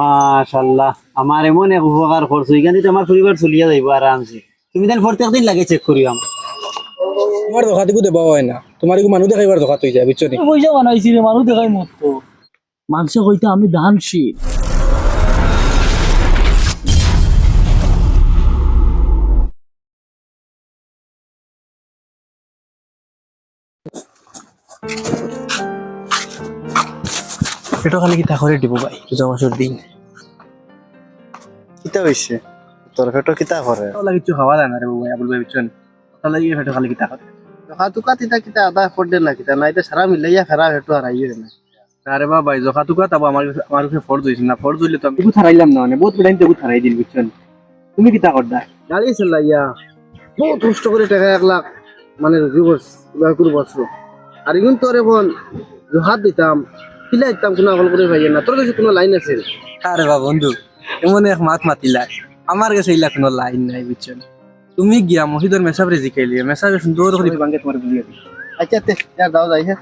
মাশাল্লাহ আমার এমন এক উপকার করছ এখানে তো আমার পরিবার চলিয়া যাইব আরামসে। তুমি দেন প্রত্যেক দিন লাগে চেক করিও আমার তোমার দোকান দিকো দেবা হয় না। তোমার মানুষ দেখাইবার দোকান তুই যায় বুঝছ নি? পয়সা বানাইছি রে মানুষ দেখাই মত মানুষ কইতে আমি দানশীল। পেটো খালি কিতা করে দিব ভাই? পূজা মাসের দিন কিতা হইছে? তোর পেটো কিতা করে? কিছু খাওয়া যায় না রে ভাই আবুল ভাই পেটো খালি কিতা করে? হাতু কাতিতা কিতা আদা পড়ে না কিতা নাই তো সারা মিলাইয়া ফেরা আইয়ে না। আরে বাবা ভাই জখা তুকা তাবো আমার আমার কাছে না তো আমি থারাইলাম না মানে বহুত এগু থারাই দিন বুঝছ তুমি কিতা করদা? গাড়ি চালাইয়া বহুত কষ্ট করে টাকা এক লাখ মানে রুজি করছি এবার করে বসল আর এখন তোর হাত দিতাম কিলা দিতাম কোনো আগল করে ভাইয়া না। তোর কাছে কোনো লাইন আছে? আরে বাবা বন্ধু এমন এক মাত মাতিলা আমার কাছে ইলা কোনো লাইন নাই বুঝছ? তুমি গিয়া মহিদর মেসাবরে জিকাইলি মেসাবে সুন্দর করে। বাঙ্গে তোমার বুঝিয়ে দিই। আচ্ছা তে ইয়ার দাও যাই হ্যাঁ।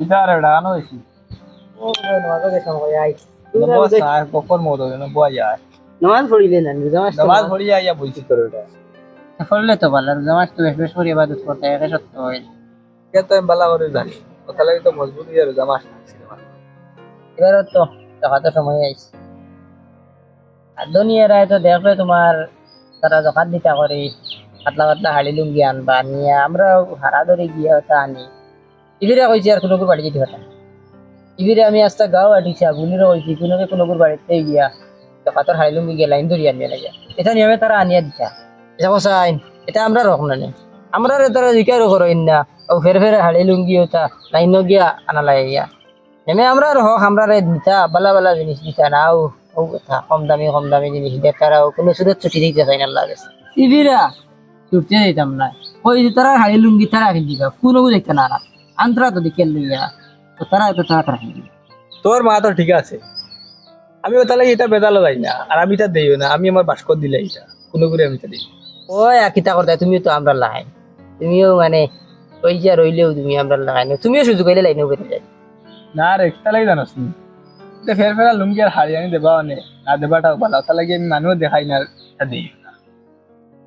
কিতারে ডানো হইছি কখন মত না যায়। নামাজ পড়িলে না নামাজ নামাজ পড়ি বইছি তোর এটা পড়লে তো ভালো আর নামাজ তো বেশ বেশ করে ইবাদত করতে এটা সত্য হয়। কে তো আমি বালা করে জানি। কথা লাগে তো মজবুরি আর জামা এবারও তো দেখা তো সময় আইছে আর দুনিয়ারা তো দেখলে তোমার তারা জকাত দিতা করে পাতলা পাতলা হাড়ি লুঙ্গি আনবা নিয়ে আমরা হারা ধরে গিয়ে ওটা আনি। ইবিরে কইছি আর কোনো বাড়ি যেতে পারতাম ইবিরে আমি আস্তা গাও আটিছি আগুনিরও কইছি কোনোকে কোনো বাড়িতে গিয়া জকাতর হাড়ি লুঙ্গি গিয়ে লাইন ধরিয়ে আনিয়ে লাগে। এটা নিয়মে তারা আনিয়ে দিতা। এটা কথা এটা আমরা রক না নে আমরা রে তারা জিকারও করো না ও ফের ফের হাড়ি লুঙ্গি ওটা লাইন গিয়া আনা গিয়া। এমনি আমরা হক আমরা রে দিতা, বালা বালা জিনিস দিতা না। ও ও কথা কম দামি কম দামি জিনিস দিতা ও কোনো সুরত ছুটি দিতে চাই না লাগে ইবিরা ছুটতে দিতাম না ওই যে তারা হাড়ি লুঙ্গি তারা কিন দিবা, কোনো দেখতে না না আন্তরা তো দেখে লইয়া তো তারা তো তারা তারা তোর মা তো ঠিক আছে। আমি তাহলে এটা বেদালো যাই না আর আমি তা দিই না, আমি আমার বাস্কর দিলে এটা কোনো করে আমি তা দিই ওই আকিতা করতে তুমিও তো আমরা লাগাই তুমিও মানে ওই যে রইলেও তুমি আমরা লাগাই না তুমিও সুযোগ হইলে লাইনে বেরিয়ে যাই। না রে তা লাগে জানোস নি? এটা ফের ফেরা লুঙ্গি আর হারিয়ানি দেবা মানে না দেবাটাও ভালো। তা লাগে আমি মানুষ দেখাই না তা দিই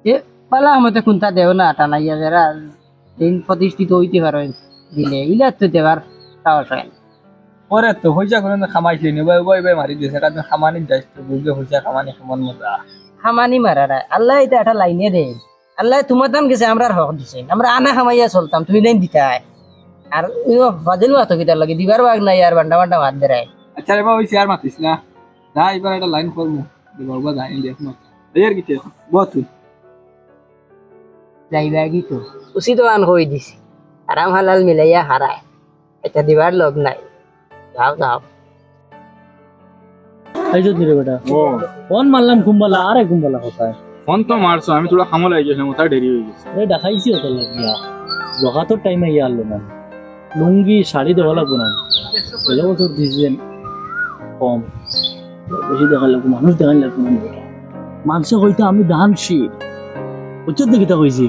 এ পালা আমাদের কোনটা দেও না টানাইয়া যারা দিন প্রতিষ্ঠিত হইতে পারো দিলে ইলা তো দেবার সাহস হয় না। ওরে তো হইজা করে খামাইছি নি? ভাই ভাই ভাই মারি দিয়েছে কারণ খামানি যাইছ তো বুঝলে হইজা খামানি খামান মজা। খামানি মারা না আল্লাহ এটা একটা লাইনে দে। আল্লাহ তোমার দাম গেছে আমরা হক দিছে আমরা আনা খামাইয়া চলতাম তুমি লাইন দিতাই। আর বাজেল মাতো কিতার লাগে দিবার বাগ নাই আর বান্ডা বান্ডা মাত দেয় আচ্ছা রে বাবা আর মাতিস না? যা এবার একটা লাইন করব বাবা যাই দেখ এর কি বহুত যাইবা কি তো? উচিত আন কই দিছি। আরাম হালাল মিলাইয়া হারায়। এটা দিবার লগ নাই। যাও যাও। আইজো দিরে বেটা। ফোন মারলাম কুম্বালা আরে কুম্বালা কোথায়? ফোন তো মারছো আমি তোরা খামো লাগি গেছিলাম ওটা দেরি হয়ে গেছে? আরে দেখাইছি লাগিয়া টাইমে ইয়া না। লুঙ্গি শাড়ি দেওয়া লাগবো না। ষোলো বছর কম। বেশি দেখা লাগবো মানুষ দেখা লাগবো না বেটা। মানুষে কইতে আমি দানশীল বুঝছ দেখি তা কইছি।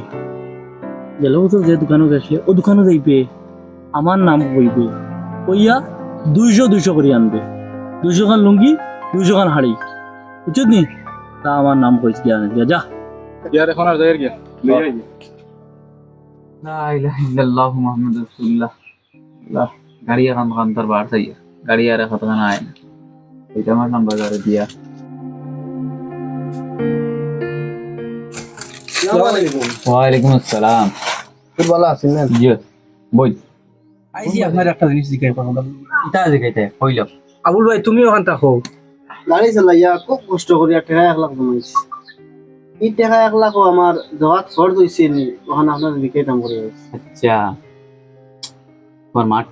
গেল বছর যে দোকানে গেছে ও দোকানে যাইবে। আমার নাম কইবে। কইয়া দুইশো দুইশো করে আনবে। দুইশো খান লুঙ্গি দুশোখান হাড়ি। বুঝছিস নি? তা আমার নাম করেছি জ্ঞান যা ইয়ার এখন আর যাই গিয়া লা ইলাহা ইল্লাল্লাহু মুহাম্মাদুর রাসূলুল্লাহ। আল্লাহ গাড়ি এখন খান তার বার চাইয়া গাড়ি আর এখন খান আয় না এটা আমার নাম্বার ধরে দিয়া। ওয়ালাইকুম আসসালাম। তুই ভালো আছিস না জি বই। আইজি আপনার একটা জিনিস জিজ্ঞাসা করলাম। এটা জিজ্ঞাসা কইলাম আবুল ভাই তুমি ওখান থাকো গাড়ি চালাইয়া খুব কষ্ট করি আর টাকা এক লাখ জমাইছি। এই টাকা এক লাখও আমার জগাত শর্ট হয়েছে নি ওখানে আপনার বিকেট দাম করে আচ্ছা তোমার মাঠ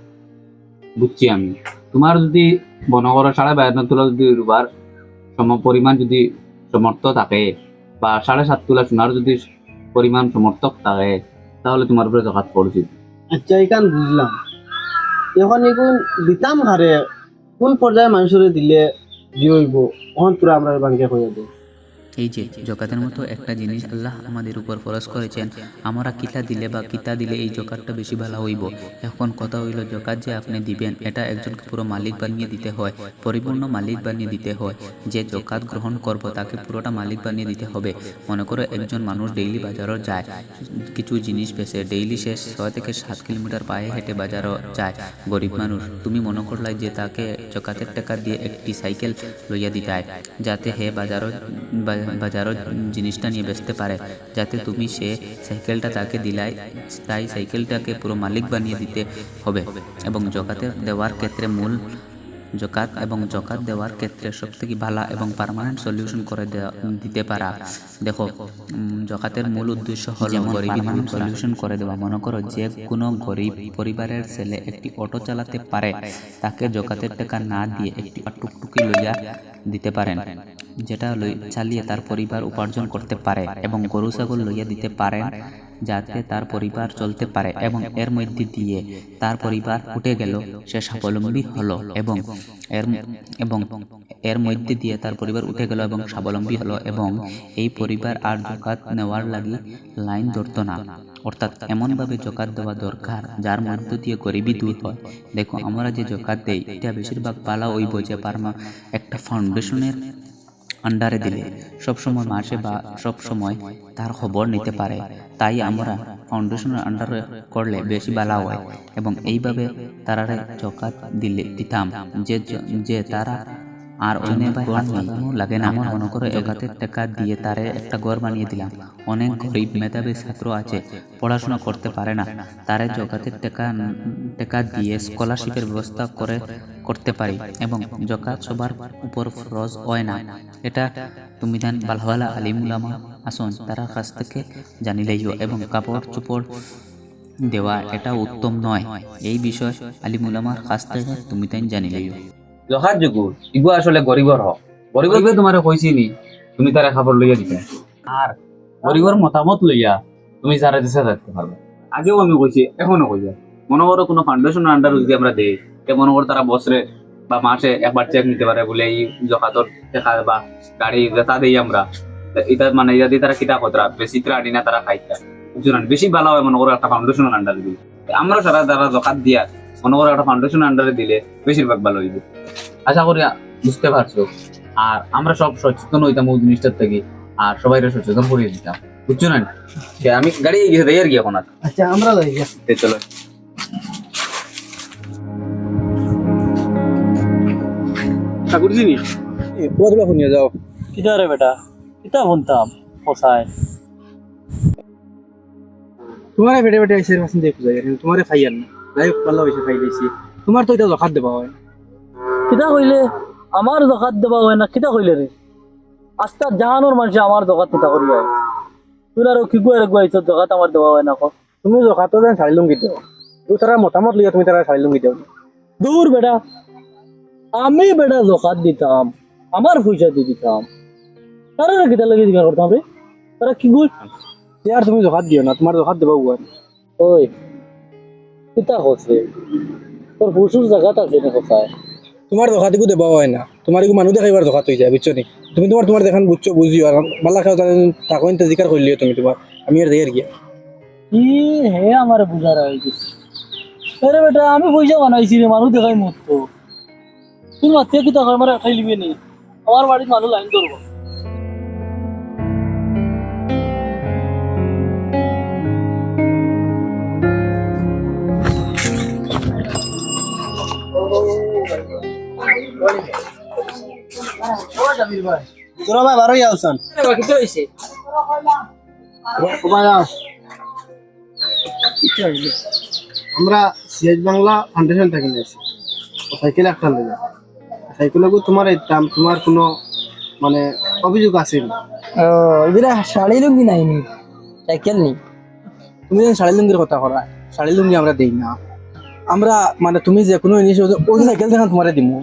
বুঝছি আমি। তোমার যদি বনগর সাড়ে বায়ান্ন তোলা যদি রুবার সম পরিমাণ যদি সমর্থ থাকে বা সাড়ে সাত তোলা সোনার যদি পরিমাণ সমর্থক থাকে তাহলে তোমার উপরে জগাত পড়ছে আচ্ছা এখান বুঝলাম এখন এখন দিতাম হারে কোন পর্যায়ে মানুষের দিলে জি হইব ওখান তোরা আমরা ব্যাংকে হয়ে দেব এই যে, জকাতের মতো একটা জিনিস আল্লাহ আমাদের উপর ফরজ করেছেন, আমরা কিতা দিলে বা কিতা দিলে এই জকাতটা বেশি ভালো হইব। এখন কথা হইল, জকাত যে আপনি দিবেন, এটা একজনকে পুরো মালিক বানিয়ে দিতে হয়, পরিপূর্ণ মালিক বানিয়ে দিতে হয়। যে জকাত গ্রহণ করব, তাকে পুরোটা মালিক বানিয়ে দিতে হবে। মনে করো একজন মানুষ ডেইলি বাজারও যায়, কিছু জিনিস বেছে ডেইলি সে ছয় থেকে সাত কিলোমিটার পায়ে হেঁটে বাজারও যায়। গরিব মানুষ, তুমি মনে করলাই যে তাকে জকাতের টাকা দিয়ে একটি সাইকেল লইয়া দিতায়, যাতে হে বাজারও বাজারও জিনিসটা নিয়ে বেচতে পারে, যাতে তুমি সে সাইকেলটা তাকে দিলাই, তাই সাইকেলটাকে পুরো মালিক বানিয়ে দিতে হবে এবং জকাতের দেওয়ার ক্ষেত্রে মূল জকাত এবং জকাত দেওয়ার ক্ষেত্রে সবথেকে ভালো এবং পার্মানেন্ট সলিউশন করে দেওয়া দিতে পারা। দেখো জকাতের মূল উদ্দেশ্য হলো সলিউশন করে দেওয়া। মনে করো যে কোনো গরিব পরিবারের ছেলে একটি অটো চালাতে পারে তাকে জকাতের টাকা না দিয়ে একটি টুকটুকি লইয়া দিতে পারেন যেটা লই- চালিয়ে তার পরিবার উপার্জন করতে পারে এবং গরু ছাগল লইয়া দিতে পারেন। যাতে তার পরিবার চলতে পারে এবং এর মধ্যে দিয়ে তার পরিবার উঠে গেল, সে স্বাবলম্বী হলো এবং এর এবং এর মধ্যে দিয়ে তার পরিবার উঠে গেল এবং স্বাবলম্বী হলো এবং এই পরিবার আর জকাত নেওয়ার লাগি লাইন ধরতো না। অর্থাৎ এমনভাবে জকাত দেওয়া দরকার, যার মধ্য দিয়ে গরিবী দূর হয়। দেখো, আমরা যে জকাত দেই, এটা বেশিরভাগ পালা ওইব যে পারমা, একটা ফাউন্ডেশনের আন্ডারে দিলে সবসময় মাসে বা সবসময় তার খবর নিতে পারে। তাই আমরা ফাউন্ডেশনের আন্ডারে করলে বেশি ভালো হয়। এবং এইভাবে তারা চকাত দিলে দিতাম। যে যে তারা আর অনেক লাগে না। আমার মনে করো এগাতের টাকা দিয়ে তারে একটা ঘর বানিয়ে দিলাম। অনেক গরিব মেধাবী ছাত্র আছে পড়াশোনা করতে পারে না। তারে জকাতের টাকা টাকা দিয়ে স্কলারশিপের ব্যবস্থা করে করতে পারি এবং জকাত সবার উপর ফরজ হয় না। এটা তুমি দেন ভালো আলিমুলামা আসুন তারা কাছ থেকে জানিলেইও এবং কাপড় চোপড় দেওয়া এটা উত্তম নয়। এই বিষয় আলিমুলামার কাছ থেকে তুমি তাই জানিলেইও জহার যুগু ইগু আসলে গরিবর হক। গরিবে তোমার কইছি নি তুমি তারা খাবার লইয়া দিতে আর গরিবর মতামত লইয়া তুমি যারা দিশা থাকতে পারবে আগেও আমি কইছি এখনও কইয়া মনে করো কোনো ফাউন্ডেশন আন্ডার যদি আমরা দেই তে মনে করো তারা বছরে বা মাসে একবার চেক নিতে পারে বলে এই জকাতর টাকা বা গাড়ি যেটা দেই আমরা। তা এটা মানে এটা দিয়ে তারা কিতা কতরা বেশি ত্রা আনি না তারা খাইতা বুঝছ না? বেশি ভালো হয় মনে করো একটা ফাউন্ডেশন আন্ডারে দিলে আমরা সারা যারা জকাত দিয়া মনে করো একটা ফাউন্ডেশন আন্ডারে দিলে বেশিরভাগ ভালো হইবে। আশা করি বুঝতে পারছ। আর আমরা সব সচেতন হইতাম ওই জিনিসটার থেকে আর সবাই সচেতন করিয়ে দিতাম। বুঝছ না? আমি গাড়ি গিয়ে দেয় আর কি এখন আচ্ছা আমরা যাই। চলো। ঠাকুর জিনিস ওগুলো শুনিয়ে যাও। কিতা রে বেটা? কিতা শুনতাম সঁচাই তোমার বেটে বেটে আইসে মাসিন দেখো যাই তোমার খাইয়ার না। যাই হোক হয়েছে খাই দিয়েছি তোমার তো এটা জখাত দেবা হয়। কিতা কইলে? আমার জকাত দেবা হয় না কিতা কইলে রে? আস্তা জাহানোর মানুষ আমার জকাত কিতা করি হয়? তুই আর কি গুয়ার গুয়াইছ জকাত আমার দেওয়া হয় না কো? তুমি জখাতো যেন শাড়ি লুঙ্গি দেও তুমি তারা মতামত লিয়া তুমি তারা শাড়ি লুঙ্গি দেও দূর বেটা। আমি বেটা জকাত দিতাম আমার পয়সা দিয়ে দিতাম তারা না কিতা লাগে দিকা করতাম রে তারা কি গুল আর তুমি জখাত দিও না তোমার জখাত দেবা হয় ওই কিতা হচ্ছে তোর পশুর জায়গাত আছে না কোথায়? তোমার জখাত এগু দেবা হয় না। তোমার এগু মানুষ দেখাইবার জখাত হয়ে যায় বুঝছ নি তুমি তোমার তোমার দেখান বুঝছ বুঝিও আর মাল্লা খাও তাহলে তাকে ইন্তজিকার করলিও তুমি তোমার আমি আর দেয়ার গিয়া কি। হে আমার বুঝার হয়ে গেছে। আরে বেটা আমি পয়সা বানাইছি রে মানুষ দেখাই মতো তুমি মাতে কি টাকা আমার খাই লিবি নি? আমার বাড়ির মানুষ লাইন ধরবো তোরা ভাই বারোই ভাই আমরা সিএচ বাংলা ফাউন্ডেশন থেকে নিয়েছি। সাইকেল একটা লেগে সাইকেলকে তোমার ইতাম তোমার কোনো মানে অভিযোগ আছে নি? এগুলা শাড়ি লুঙ্গি নাইনি সাইকেল নি? তুমি যেন শাড়ি লুঙ্গির কথা করা শাড়ি লুঙ্গি আমরা দেই না। আমরা মানে তুমি যে কোনো জিনিস ওই সাইকেল দেখান তোমারে দিমু।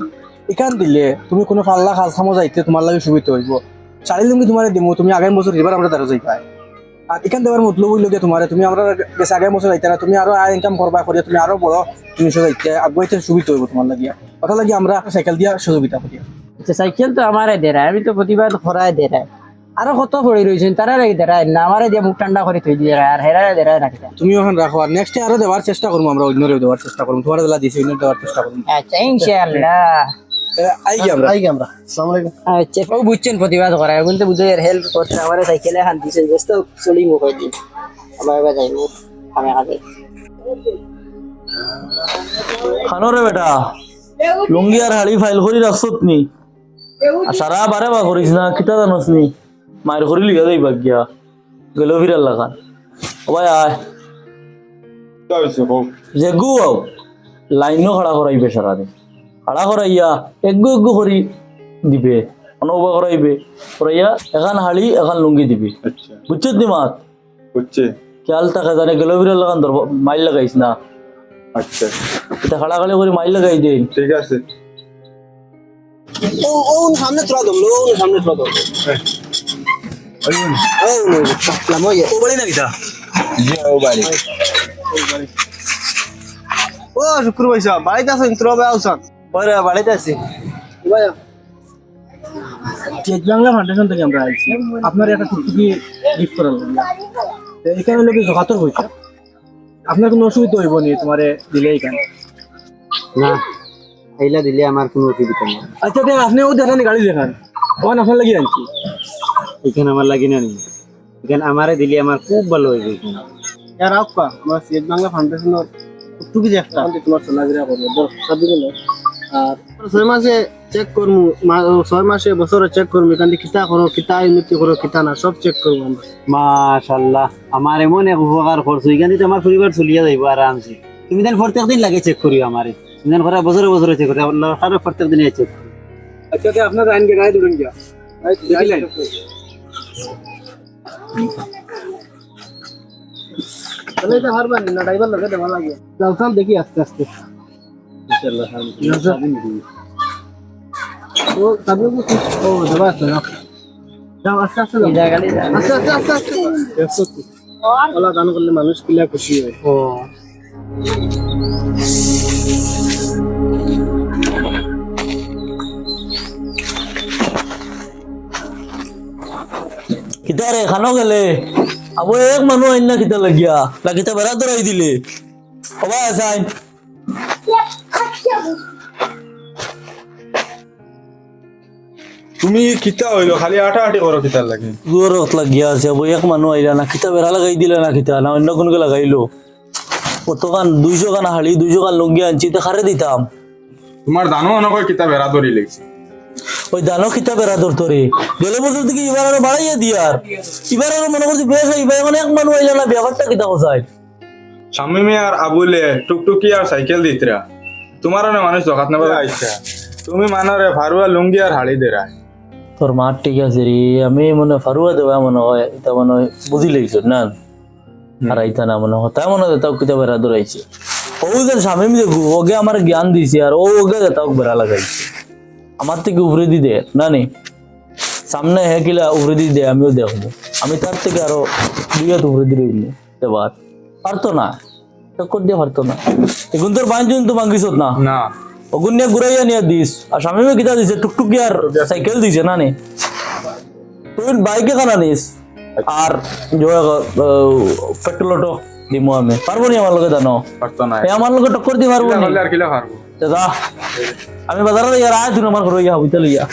এখান দিলে তুমি কোনো পাল্লা খাল খামো যাইতে তোমার লাগে সুবিধা হইব। শাড়ি লুঙ্গি তোমারে দিমু তুমি আগামী বছর এবার আমরা তারও যাই পাই। আর এখান দেওয়ার মতলব হইল গিয়ে তোমার তুমি আমরা বেশ আগামী বছর যাইতে না তুমি আরও আয় ইনকাম করবা করিয়া তুমি আরও বড় জিনিস যাইতে আগুয়াইতে সুবিধা হইব তোমার লাগিয়া। কথা লাগি আমরা সাইকেল দিয়া সহযোগিতা করি আচ্ছা সাইকেল তো আমারে দে রায় আমি তো প্রতিবার খরায় দে রায় আরও কত পড়ে রয়েছেন তারা রেখে দেয় না আমারে দিয়ে মুখ ঠান্ডা করে থই দিয়ে আর হেরা না কিতা তুমি ওখানে রাখো আর নেক্সট আরও দেওয়ার চেষ্টা করব আমরা অন্যরেও দেওয়ার চেষ্টা করব তোমার বেলা দিছি অন্য দেওয়ার চেষ্টা করব আচ্ছা ইনশাআল্লাহ। আই কি আমরা আই কি আমরা আসসালামু আলাইকুম। আচ্ছা ও বুঝছেন প্রতিবাদ করা। এখন তো বুঝে হেল্প করছে আমার সাইকেলে দিছে। চলি মুখ হইতি আবার এবার যাইবো আমি আগে। খানো রে বেটা। লুঙ্গি আর হাড়ি ফাইল করি রাখছত নি। সারা বারে বা করিস না কিতা জানোস নি। মায়ের করি লিখা দেই বাগিয়া গেল ফিরার লাগান। ও ভাই আয়। জেগু লাইনও খাড়া করাইবে সারা খাড়া করাইয়া এগু এগু করি দিবে অনবা করাইবে করাইয়া এখান হাড়ি এখান লুঙ্গি দিবি। আচ্ছা। বুঝছত নি মাত? হচ্ছে খেয়াল থাকে জানে গেল ফিরার লাগান ধরব মাইল লাগাইস না। আচ্ছা। এটা খাড়া খাড়ি করে মাইল লাগাই দেন। ঠিক আছে। ও ও সামনে সামনে তোলা দমলো ও বলি না কিতা জি ও বাড়ি। ও শুক্র ভাই সাহেব বাড়িতে আছেন তোর ভাই আউসান ওরে বাড়িতে আছি। চেক বাংলা ফাউন্ডেশন থেকে আমরা আইছি। আপনার একটা টুকটুকি গিফট করার জন্য। এখানে লোক হইছে আপনার কোনো অসুবিধা হইব নি তোমারে দিলে এখানে? না এইলা দিলে আমার কোনো অসুবিধা নেই। আচ্ছা দেখ আপনি ও দেখান গাড়ি দেখান। ওখানে আপনার লাগিয়ে আনছি। এখানে আমার লাগি না এখানে আমারে দিলে আমার খুব ভালো হইবে এখানে। ইয়ার আপা আমার সিএড বাংলা ফাউন্ডেশনের টুকি যে একটা তোমার সোনাগিরা করব। আর ছয় মাসে চেক করব ছয় মাসে বছরে চেক করব এখান থেকে কিতা করো কিতা উন্নতি করো কিতা না সব চেক করব আমরা। মাশাল্লাহ আমার এমন এক উপকার করছ এখান থেকে আমার পরিবার চলিয়া যাইব আরামসে। তুমি দেন প্রত্যেক দিন লাগে চেক করিও আমারে। তুমি দেন ঘরে বছরে বছরে চেক করি আরও প্রত্যেক দিনে চেক আচ্ছা আপনার গায়ে। গিয়া দেখি আস্তে আস্তে। দান করলে মানুষ কিলা খুশি হয়। ও। কিতা রে খানো গেলে? আবো এক মানুহ আইন না কিতা লাগিয়া? কিতা বেড়া ধরাই দিলে। হবা আসাইন তুমি কিতা হইল? খালি আটা আটি করো কিতার লাগে? দূরত লাগিয়া আছে আবো এক মানুহ আইলা না কিতা বেড়া লাগাই দিলে না কিতা? না অন্য কোনকে লাগাইলো? কতখান দুইশো খান হাড়ি দুইশো খান লুঙ্গি আনছি তো খারে দিতাম? তোমার দানো অনকয় কিতা বেড়া ধরি লেগছে ওই দানো কিতা বেড়া ধরতো রে গেলে বছর থেকে এবার আরও বাড়াইয়া দিয়ার এবার আরও মনে করছি বেশ এবার এখন এক মানুষ আইলা না ব্যাপারটা কিতা কোথায় শামিমে আর আবুলে টুকটুকি আর সাইকেল দিতরা তোমার না মানুষ জগাত নেবার আইসা তুমি মানারে ফারুয়া লুঙ্গি আর হাড়ি দেরা তোর মার ঠিক আছে রে আমি মনে ফারুয়া দেওয়া মনে হয় এটা মনে হয় বুঝি লাগিছ না? আর আইতা না মনে হয় তাই মনে হয় তাও কিতা বেড়া ধরাইছে ও যে স্বামী দেখু ওকে আমার জ্ঞান দিছে আর ও ওকে তাও বেড়া লাগাইছে। আমার থেকে উপরে দি দে না নি? সামনে হে কিলা উপরে দি দে আমিও দেখব। আমি তার থেকে আরও দুই হাত উপরে দিয়ে রইলি এবার পারতো না? টক্কর দিয়ে পারতো না। এখন তোর পাঁচজন তো মাঙ্গিস না? না। ওগুন নিয়ে ঘুরাইয়া নিয়ে দিস। আর স্বামী কিতা দিছে টুকটুকি আর সাইকেল দিছে না নি? তুই বাইকে কানা নিস আর পেট্রোল অটো দিমু আমি। পারব নি আমার লগে জানো আমার লগে টক্কর দি পারব নি? দাদা আমি বাজারে ইয়ার আয় তুই আমার ঘুরাইয়া ইয়া বুঝতে লইয়া।